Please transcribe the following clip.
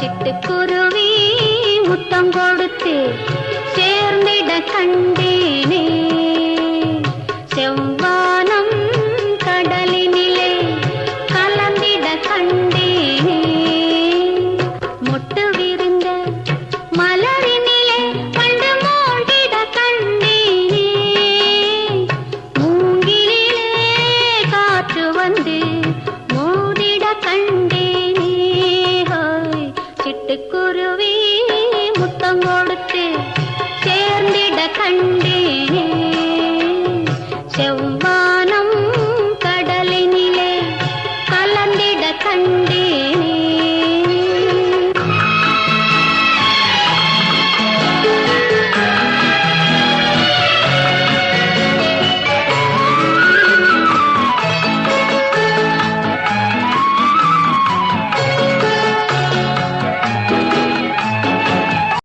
சிட்டுக்குருவி முத்தம் கொடுத்து சேர்ந்திட கண்டேனே. செவ்வானம்